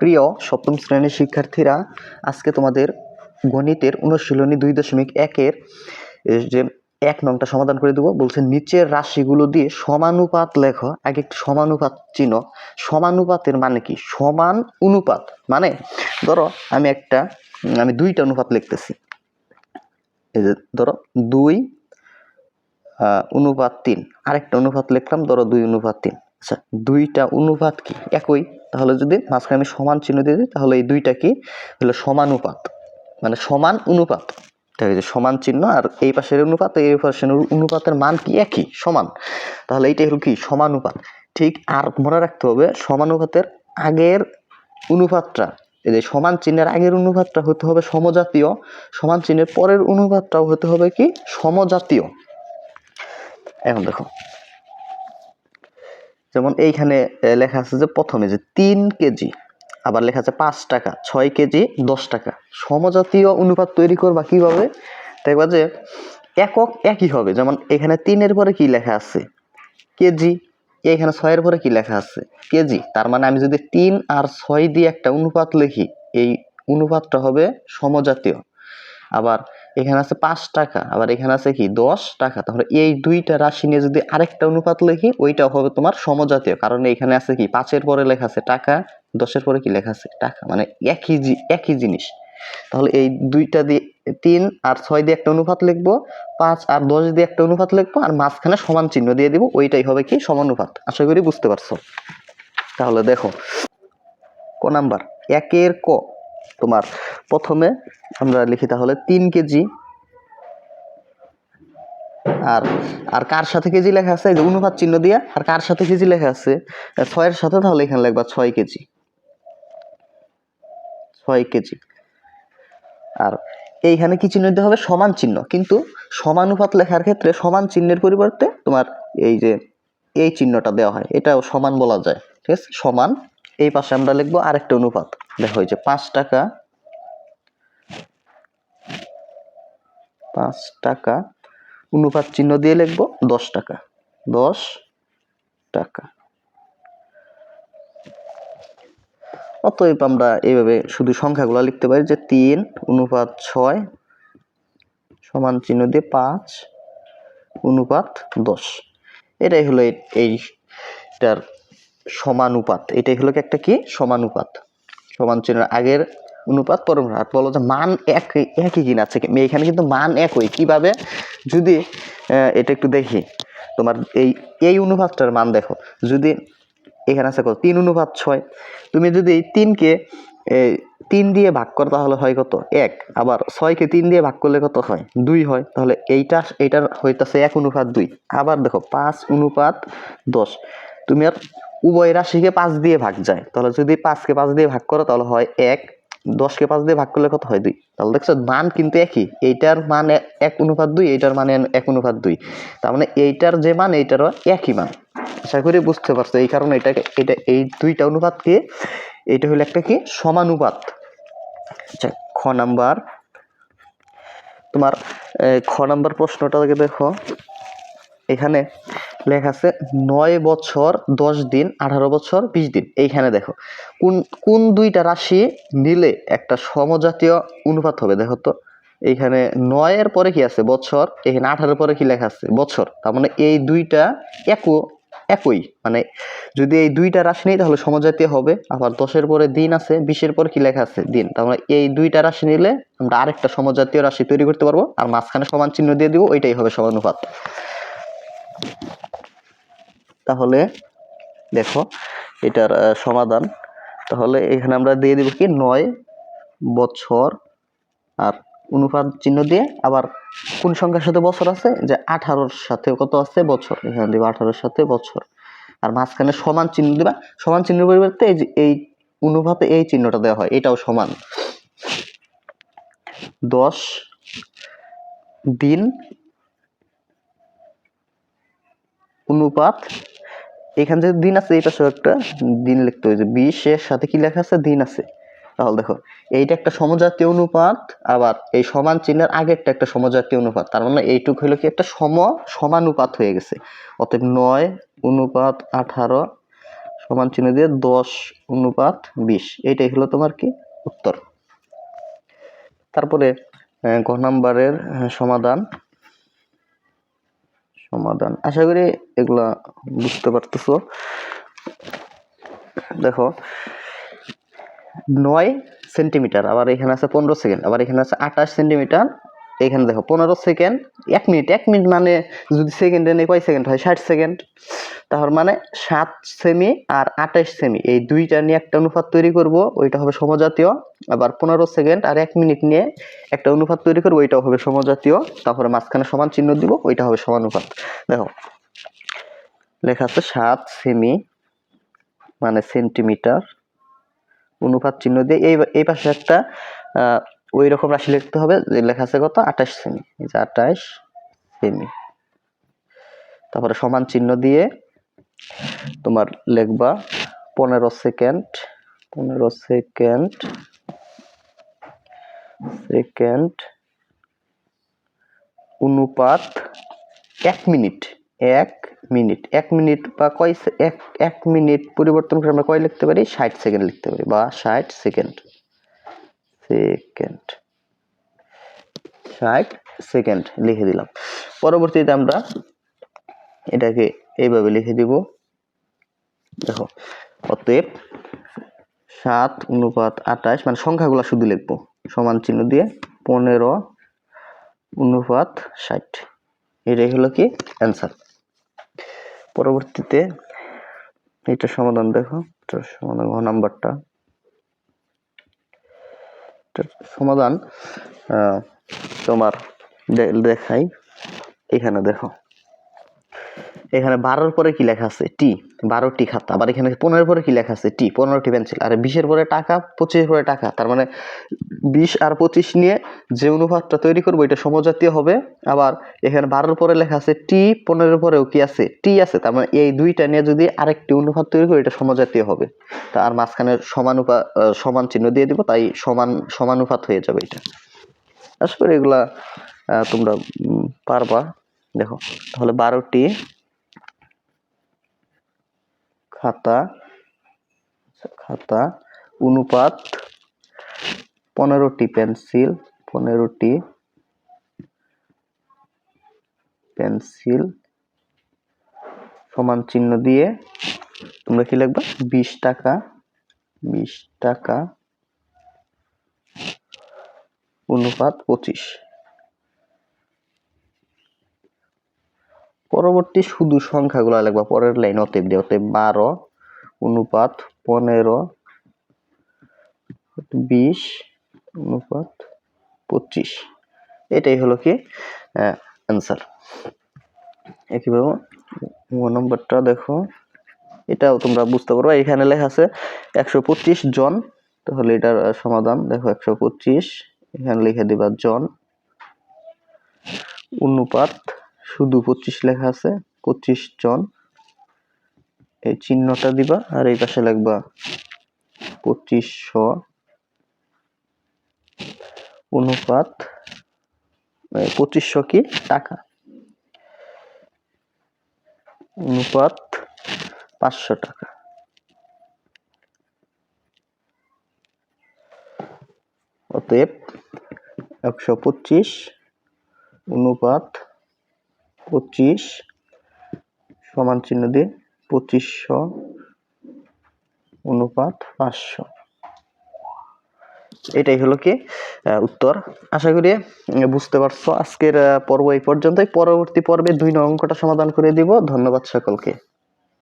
প্রিয় সপ্তম শ্রেণির শিক্ষার্থীরা, আজকে তোমাদের গণিতের অনুশীলনী দুই দশমিক একের যে এক নংটা সমাধান করে দেবো। বলছে, নিচের রাশিগুলো দিয়ে সমানুপাত লেখো, আগে একটি সমানুপাত চিহ্ন সমানুপাতের মানে কি? সমান অনুপাত। মানে ধরো আমি একটা আমি দুইটা অনুপাত লিখতেছি। এই যে, ধরো দুই অনুপাত তিন। আরেকটা অনুপাত লিখলাম, ধরো দুই অনুপাত তিন। আচ্ছা দুইটা অনুপাত কি? একই। তাহলে যদি মাঝখানে আমি সমান চিহ্ন দিয়ে দিই, তাহলে এই দুইটা কি? হলো সমানুপাত মানে সমান অনুপাত। ঠিক আছে সমান চিহ্ন আর এই পাশের অনুপাত, এই পাশের অনুপাতের মান কি একই? সমান। তাহলে এইটাই হলো কি? সমানুপাত ঠিক, আর মনে রাখতে হবে সমানুপাতের আগের অনুপাতটা, এই যে সমান চিহ্নের আগের অনুপাতটা হতে হবে সমজাতীয়। সমান চিহ্নের পরের অনুপাতটাও হতে হবে কি? সমজাতীয়। এখন দেখো যেমন এইখানে লেখা আছে যে প্রথমে যে তিন কেজি, আবার লেখা আছে পাঁচ টাকা, ছয় কেজি, দশ টাকা। সমজাতীয় অনুপাত তৈরি করবা কীভাবে? দেখবা যে একক একই হবে। যেমন এখানে তিনের পরে কি লেখা আছে? কেজি। এখানে ছয়ের পরে কি লেখা আছে? কেজি। তার মানে আমি যদি তিন আর ছয় দিয়ে একটা অনুপাত লিখি, এই অনুপাতটা হবে সমজাতীয়। আবার এখানে আছে পাঁচ টাকা, আবার এখানে আছে কি দশ টাকা। তাহলে এই দুইটা রাশি নিয়ে যদি আরেকটা অনুপাত লিখি ওইটা হবে তোমার সমজাতীয়। কারণ এখানে আছে কি পাঁচের পরে লেখা আছে টাকা, দশের পরে কি লেখা আছে টাকা মানে একই একই জিনিস। তাহলে এই দুইটা দিয়ে তিন আর ছয় দিয়ে একটা অনুপাত লিখব, পাঁচ আর দশ দিয়ে একটা অনুপাত লিখব, আর মাঝখানে সমান চিহ্ন দিয়ে দিব, ওইটাই হবে কি সমানুপাত। আশা করি বুঝতে পারছ। তাহলে দেখো, ক নাম্বার? একের ক, তোমার প্রথমে আমরা লিখি তাহলে তিন কেজি। আর আর কার সাথে কেজি লেখা আছে? এই যে অনুপাত চিহ্ন দিয়া, আর কার সাথে কেজি লেখা আছে? ছয়ের সাথে তাহলে এখানে লিখবা ছয় কেজি। ছয় কেজি। আর এইখানে কি চিহ্ন দিতে হবে? সমান চিহ্ন। কিন্তু সমানুপাত লেখার ক্ষেত্রে সমান চিহ্নের পরিবর্তে তোমার এই যে এই চিহ্নটা দেওয়া হয়। এটাও সমান বলা যায়। ঠিক আছে? সমান। এই পাশে আমরা লিখব আরেকটা অনুপাত। দেখো যে পাঁচ টাকা পাঁচ টাকা। অনুপাত চিহ্ন দিয়ে লিখব, দশ টাকা। দশ টাকা। অতএব আমরা এইভাবে শুধু সংখ্যাগুলো লিখতে পারি যে তিন, অনুপাত ছয় সমান চিহ্ন দিয়ে পাঁচ, অনুপাত দশ। এটাই হলো এইটার সমানুপাত। এটাই হলো একটা কি? সমানুপাত। সমান চিহ্নের আগের অনুপাত পর অনুপাত। বলো যে মান এক, একই কিনা আছে? এখানে কিন্তু মান একই। কীভাবে? যদি এটা একটু দেখি। তোমার এই এই অনুপাতটার মান দেখো। যদি এখানে আছে কত? তিন অনুপাত ছয়। তুমি যদি এই তিনকে তিন দিয়ে ভাগ করো, তাহলে হয় কত? এক। আবার ছয়কে তিন দিয়ে ভাগ করলে কত হয়? দুই হয়। তাহলে এইটা, এইটার হইতাছে এক অনুপাত দুই। আবার দেখো, পাঁচ অনুপাত দশ। তুমি আর উভয় রাশিকে পাঁচ দিয়ে ভাগ যায়। তাহলে যদি পাঁচকে পাঁচ দিয়ে ভাগ করো, তাহলে হয় এক। দশকে পাঁচ দিয়ে ভাগ করলে কত হয় দুই? তাহলে দেখছ মান কিন্তু একই। এইটার মান এক অনুপাত দুই, এইটার মান এক অনুপাত দুই। তার মানে এইটার যে মান, এইটারও একই মান। আশা করি বুঝতে পারছ, এই কারণে এটাকে এটা এই দুইটা অনুপাতকে এটা হলো একটা কি? সমানুপাত। আচ্ছা খ নাম্বার। তোমার খ নাম্বার প্রশ্নটাকে দেখো। এখানে লেখা আছে নয় বছর, দশ দিন, আঠারো বছর, বিশ দিন। এইখানে দেখো, কোন কোন দুইটা রাশি নিলে একটা সমজাতীয় অনুপাত হবে দেখো তো? এইখানে নয়ের পরে কি আছে? বছর। এখানে আঠারোর পরে কি লেখা আছে? বছর। তার মানে এই দুইটা একও একই। মানে যদি এই দুইটা রাশি নেই, তাহলে সমজাতীয় হবে। আবার দশের পরে দিন আছে, বিশের পরে কি লেখা আছে? দিন। তার মানে এই দুইটা রাশি নিলে আমরা আরেকটা সমজাতীয় রাশি তৈরি করতে পারব। আর মাঝখানে সমান চিহ্ন দিয়ে দিব, ওইটাই হবে সমানুপাত তাহলে দেখো এটার সমাধান। তাহলে এখানে আমরা দিয়ে দিব কি নয় বছর আর অনুপাত চিহ্ন দিয়ে আবার কোন সংখ্যার সাথে বছর আছে? যে আঠারোর সাথে কত আছে? বছর। এখানে দিব আঠারোর সাথে বছর। আর মাঝখানে সমান চিহ্ন দিবা। সমান চিহ্নের পরিবর্তে এই যে এই অনুপাতে এই চিহ্নটা দেওয়া হয়। এটাও সমান। দশ দিন অনুপাত এখানে যে দিন আছে এই পাশেও একটা দিন লিখতে হয় যে বিশের সাথে কি লেখা আছে? দিন আছে। তাহলে দেখো, এইটা একটা সমজাতীয় অনুপাত, আবার এই সমান চিহ্নের আগেরটা একটা সমজাতীয় অনুপাত। তার মানে এইটুক হলো কি একটা সম, সমানুপাত হয়ে গেছে। অতএব নয় অনুপাত আঠারো সমান চিহ্ন দিয়ে দশ অনুপাত বিশ। এইটাই হলো তোমার কি? উত্তর। তারপরে গ নাম্বারের সমাধান। সমাধান। আশা করি এগুলা বুঝতে পারতেছো। দেখো, নয় সেন্টিমিটার, আবার এখানে আছে পনেরো সেকেন্ড, আবার এখানে আছে আঠাশ সেন্টিমিটার এখানে দেখো, পনেরো সেকেন্ড এক মিনিট এক মিনিট মানে যদি সেকেন্ডে নেই, কয় সেকেন্ড হয়? ষাট সেকেন্ড তাহলে মানে সাত সেমি আর আঠাশ সেমি এই দুইটা নিয়ে একটা অনুপাত তৈরি করব, ওইটা হবে সমজাতীয়। আবার পনেরো সেকেন্ড আর এক মিনিট নিয়ে একটা অনুপাত তৈরি করব, ওইটাও হবে সমজাতীয়। তারপরে মাঝখানে সমান চিহ্ন দিব, ওইটা হবে সমানুপাত। দেখো, লেখা আছে সাত সেমি মানে সেন্টিমিটার অনুপাত চিহ্ন দিয়ে। এই এই পাশে একটা ওই রকম রাশি লিখতে হবে যে লেখা আছে কত? আঠাশ সেমি এই যে আঠাশ সেমি তারপরে সমান চিহ্ন দিয়ে তোমার লিখবা পনেরো সেকেন্ড পনেরো সেকেন্ড সেকেন্ড, অনুপাত এক মিনিট এক মিনিট। এক মিনিট বা কয় এক এক মিনিট পরিবর্তন করে আমরা কয় লিখতে পারি? ষাট সেকেন্ড লিখতে পারি বা ষাট সেকেন্ড। সেকেন্ড। ষাট সেকেন্ড লিখে দিলাম। পরবর্তীতে আমরা এটাকে এইভাবে লিখে দিব। দেখো, অতএব সাত অনুপাত আঠাশ মানে সংখ্যাগুলো শুধু লিখব। সমান চিহ্ন দিয়ে পনেরো অনুপাত ষাট। এটাই হলো কি অ্যান্সার। পরবর্তীতে এটা সমাধান দেখো এটার সমাধান নাম্বারটা। সমাধান তোমার দেখাই। এখানে দেখো। এখানে বারোর পরে কি লেখা আছে? টি, বারোটি খাতা। আবার এখানে পনেরোর পরে কি লেখা আছে? টি, পনেরোটি পেন্সিল আর বিশের পরে টাকা, পঁচিশের পরে টাকা। তার মানে বিশ আর পঁচিশ নিয়ে যে অনুপাতটা তৈরি করব, এটা সমজাতীয় হবে। আবার এখানে বারোর পরে লেখা আছে টি, পনেরোর পরেও কি আছে? টি আছে। তার মানে এই দুইটা নিয়ে যদি আরেকটি অনুপাত তৈরি করি, এটা সমজাতীয় হবে। তা আর মাঝখানে সমানুপাত সমান চিহ্ন দিয়ে দিব, তাই সমান, সমানুপাত হয়ে যাবে এটা। আশা করি এগুলা তোমরা পারবা। দেখো, তাহলে বারোটি খাতা খাতা, অনুপাত, পনেরোটি পেন্সিল পনেরোটি পেন্সিল সমান চিহ্ন দিয়ে তোমরা কি লিখবা? বিশ টাকা বিশ টাকা, অনুপাত পঁচিশ। পরবর্তী শুধু সংখ্যাগুলো লিখবা পরের লাইন অতএব দিয়ে, অতএব বারো, অনুপাত পনেরো, বিশ, অনুপাত পঁচিশ। এটাই হলো কি অ্যান্সার একইভাবে গ নম্বরটা দেখো, এটাও তোমরা বুঝতে পারো এখানে লেখা আছে একশো পঁচিশ জন, তাহলে এটার সমাধান, দেখো একশো পঁচিশ, এখানে লিখে দিবা জন, অনুপাত শুধু পঁচিশ লেখা আছে, পঁচিশ জন। এই চিহ্নটা দিবা, আর এই পাশে লিখবা পঁচিশশো। অনুপাত পঁচিশশো কি? টাকা। অনুপাত, পাঁচশো টাকা। অতএব একশো পঁচিশ, অনুপাত পঁচিশ সমান চিহ্ন দিয়ে পঁচিশশো অনুপাত পাঁচশো। এটাই হলো কি উত্তর। আশা করি বুঝতে পারছ। আজকের পর্ব এই পর্যন্তই। পরবর্তী পর্বে দুই নং অঙ্কটা সমাধান করে দিব। ধন্যবাদ সকলকে।